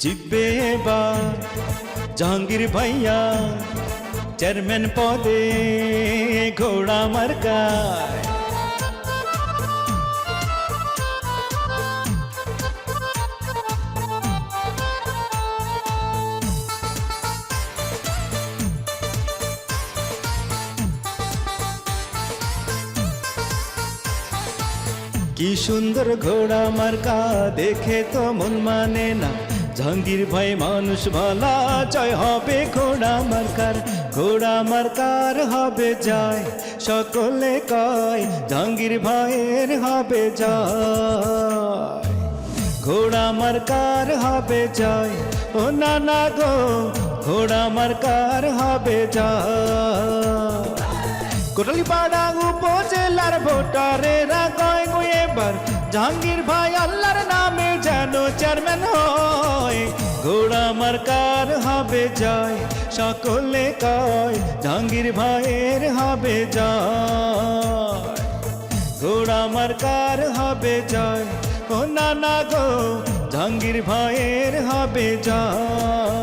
জিতবে এবার জাহাঙ্গীর ভাইয়া চেয়ারম্যান পদে ঘোড়া মার্কায় কি সুন্দর ঘোড়া মার্কা দেখে তো মন মানে না জাহাঙ্গীর ভাই মানুষ ভালা, জয় হবে ঘোড়া মার্কার ঘোড়া মার্কার হবে যায় সকলে কয় জাহাঙ্গীর ভাইয়ের হবে যায় ঘোড়া মার্কার হবে যায় ও না না গো, ঘোড়া মার্কার হবে যায় কোটালীপাড়া উপজেলার ভোটারেরা কয় গো এবার জাহাঙ্গীর ভাই আল্লাহর নামে যেন চেয়ারম্যান হয়। ঘোড়া মার্কার হবে যায় সকলে কয় জাহাঙ্গীর ভাইয়ের হবে যায় ঘোড়া মার্কার হবে যায় ও না গো, জাহাঙ্গীর ভাইয়ের হবে যায়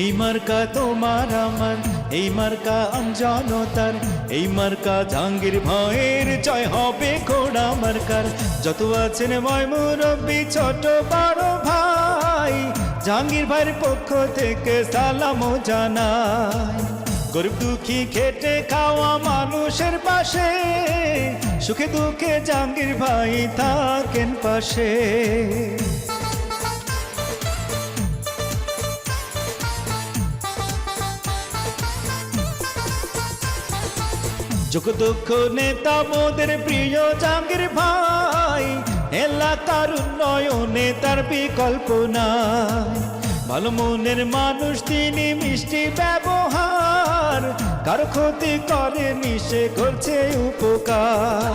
এই মার্কা তোমার আমার, এই মার্কা আমজনতার, এই মার্কা জাহাঙ্গীর ভাইয়ের জয় হবে ঘোড়া মার্কার। যত আছেন ময় মুরব্বী, ছোট বড় ভাই, জাহাঙ্গীর ভাইয়ের পক্ষ থেকে সালাম জানাই। গরিব দুঃখী খেটে খাওয়া মানুষের পাশে, সুখে দুঃখে জাহাঙ্গীর ভাই থাকেন পাশে। যোগ দুঃখ নেতা মোদের প্রিয় জাহাঙ্গীর ভাই। এলাকার উন্নয়নে তার বিকল্প নাই। ভালো মনের মানুষ, তিনি মিষ্টি ব্যবহার। কার ক্ষতি করে নিষে করছে উপকার।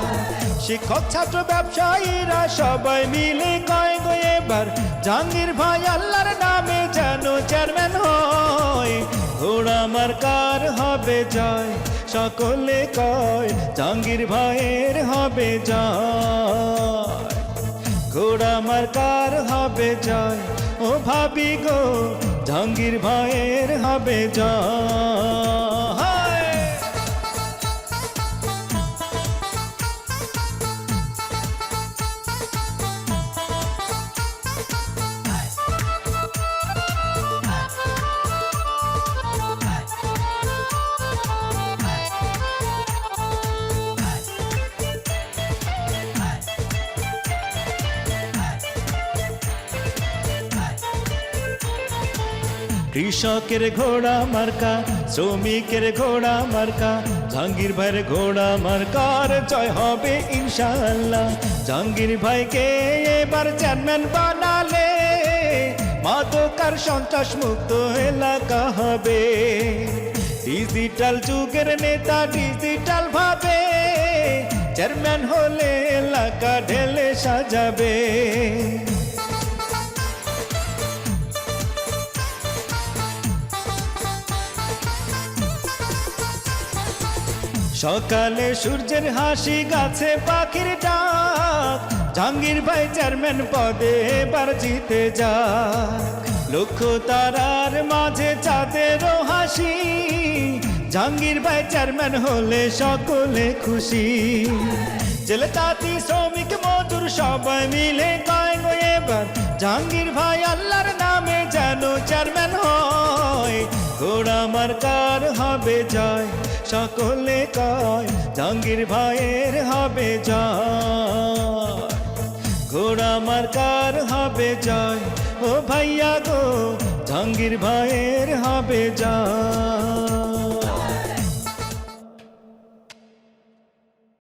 শিক্ষক, ছাত্র, ব্যবসায়ীরা সবাই মিলে কয় গো এবার, জাহাঙ্গীর ভাই আল্লাহর নামে যেন চেয়ারম্যান হয়। ঘোড়া মার্কার হবে জয়? সকলে কয় জাঙ্গির ভাইয়ের হবে জয়। ঘোড়া মার্কার হবে জয়? ও ভাবি গো জাঙ্গির ভাইয়ের হবে জয়। কৃষকের ঘোড়া মার্কা, শ্রমিকের ঘোড়া মার্কা জাহাঙ্গীর ভাইয়ের ঘোড়া মার্কার জয় হবে ইনশাল্লাহ জাহাঙ্গীর ভাইকে এবার চেয়ারম্যান বানালে, মাদকার সন্ত্রাস মুক্ত এলাকা হবে। ডিজিটাল যুগের নেতা ডিজিটাল ভাবে, চেয়ারম্যান হলে এলাকা ঢেলে সাজাবে। সকালে সূর্যের হাসি, গাছে পাখির ডাক। জাহাঙ্গীর ভাই চেয়ারম্যান পদে এবার জিতে যা লক্ষ্য তারার মাঝে চাঁদেরও হাসি। জাহাঙ্গীর ভাই চেয়ারম্যান হলে সকলে খুশি। জেলে তাঁতি, শ্রমিক, মজুর সবাই মিলে কয় গো এবার। জাহাঙ্গীর ভাই আল্লাহর নামে যেন চেয়ারম্যান হয়। ঘোড়া মার্কার হবে জয়। সকলে কয় জাঙ্গির ভাইয়ের হবে জয়। ঘোড়া মার্কার হবে যায় ও ভাইয়া গো জাঙ্গির ভাইয়ের হবে জয়।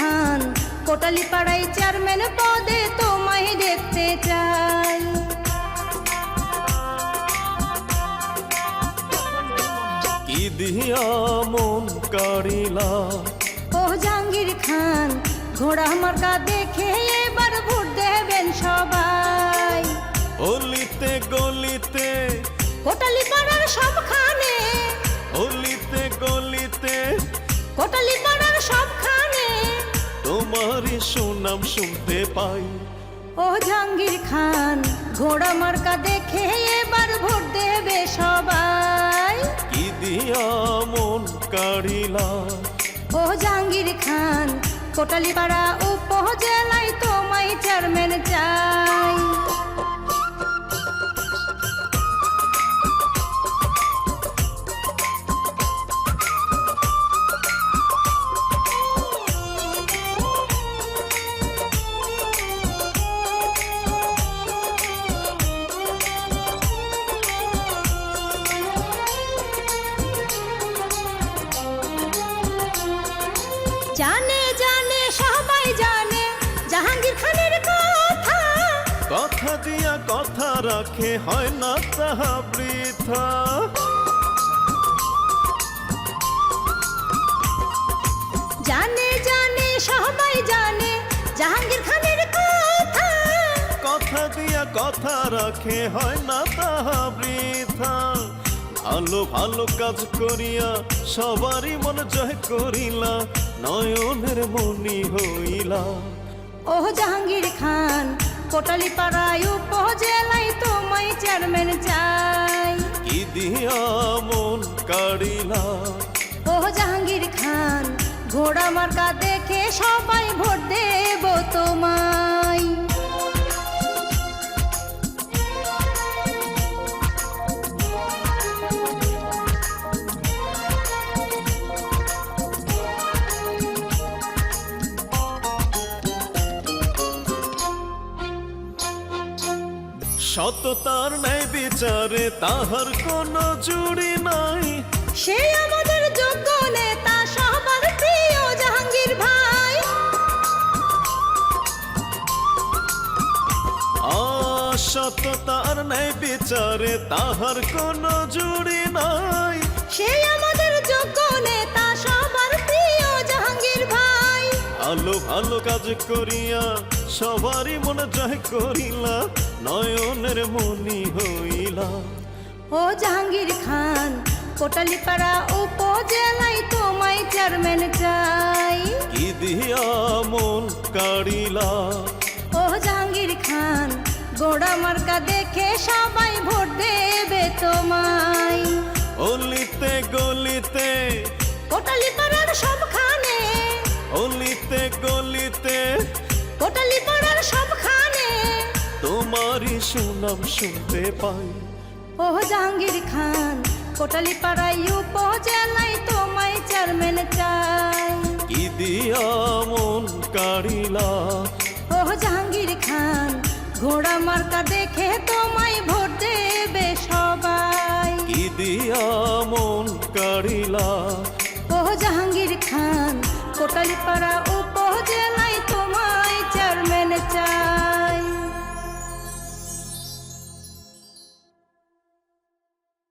খান কোটালি পাড়ায় চেয়ারম্যান পদে তোমায় দেখতে চাই। ইদিয়া মন কাড়িলা? ও জাহাঙ্গীর খান ঘোড়া মার্কা দেখে এবার ভোট দেবেন সবাই। অলিতে গলিতে কোটালি পাড়ার সবখানে। অলিতে গলিতে কোটালি সুনাম শুনতে পাই। ও জাহাঙ্গীর খান ঘোড়া মার্কা দেখে এবার ভোট দেবে সবাই। কি দিয়া মন কাড়িলা? ও জাহাঙ্গীর খান কোটালিপাড়া উপজেলায় তোমায় চেয়ারম্যান চাই। কথা দিয়া কথা রাখে হয় না তাহা বৃথা। জানে জানে সবাই জানে জাহাঙ্গীর খানের কথা। কথা দিয়া কথা রাখে হয় না তাহা বৃথা। ভালো ভালো কাজ করিয়া সবারই মন জয় করিলা নয়নের মনি হইলা। ও জাহাঙ্গীর খান কোটালিপাড়ায় উপজেলায় তোমায় চেয়ারম্যান চাই। কি দিয়া মন কাড়িলা? ও জাহাঙ্গীর খান ঘোড়া মার্কা দেখে সবাই ভোট দেব তোমায়। সততার ন্যায় বিচারে তাহার কোনো জুড়ি নাই। সে আমাদের যোগ্য নেতা সবার প্রিয় জাহাঙ্গীর ভাই। অসততার ন্যায় বিচারে তাহার কোনো জুড়ি নাই। সে ভালো ভালো কাজ করিয়া সবারই মনে জয় করিলা নয়নের মনি হইলা। ও জাহাঙ্গীর খান কোটালিপাড়া উপজেলায় তোমায় চেয়ারম্যান চাই। কি দিয়া মন কাড়িলা? ও জাহাঙ্গীর খান গোড়া মার্কা দেখে সবাই ভোট দেবে তোমায়। অলিতে গলিতে কোটালিপাড়ার সবখানে অলিতে গলিতে কোটালিপাড়ার সবখানে। তোমারই সুনাম শুনতে পাই। ও জাহাঙ্গীর খান কোটালি কোটালিপাড়ায় উপজেলায় তোমায় চেয়ারম্যান চাই। কি দিয়া মন কাড়িলা? ও জাহাঙ্গীর খান ঘোড়া মার্কা দেখে তোমায় মন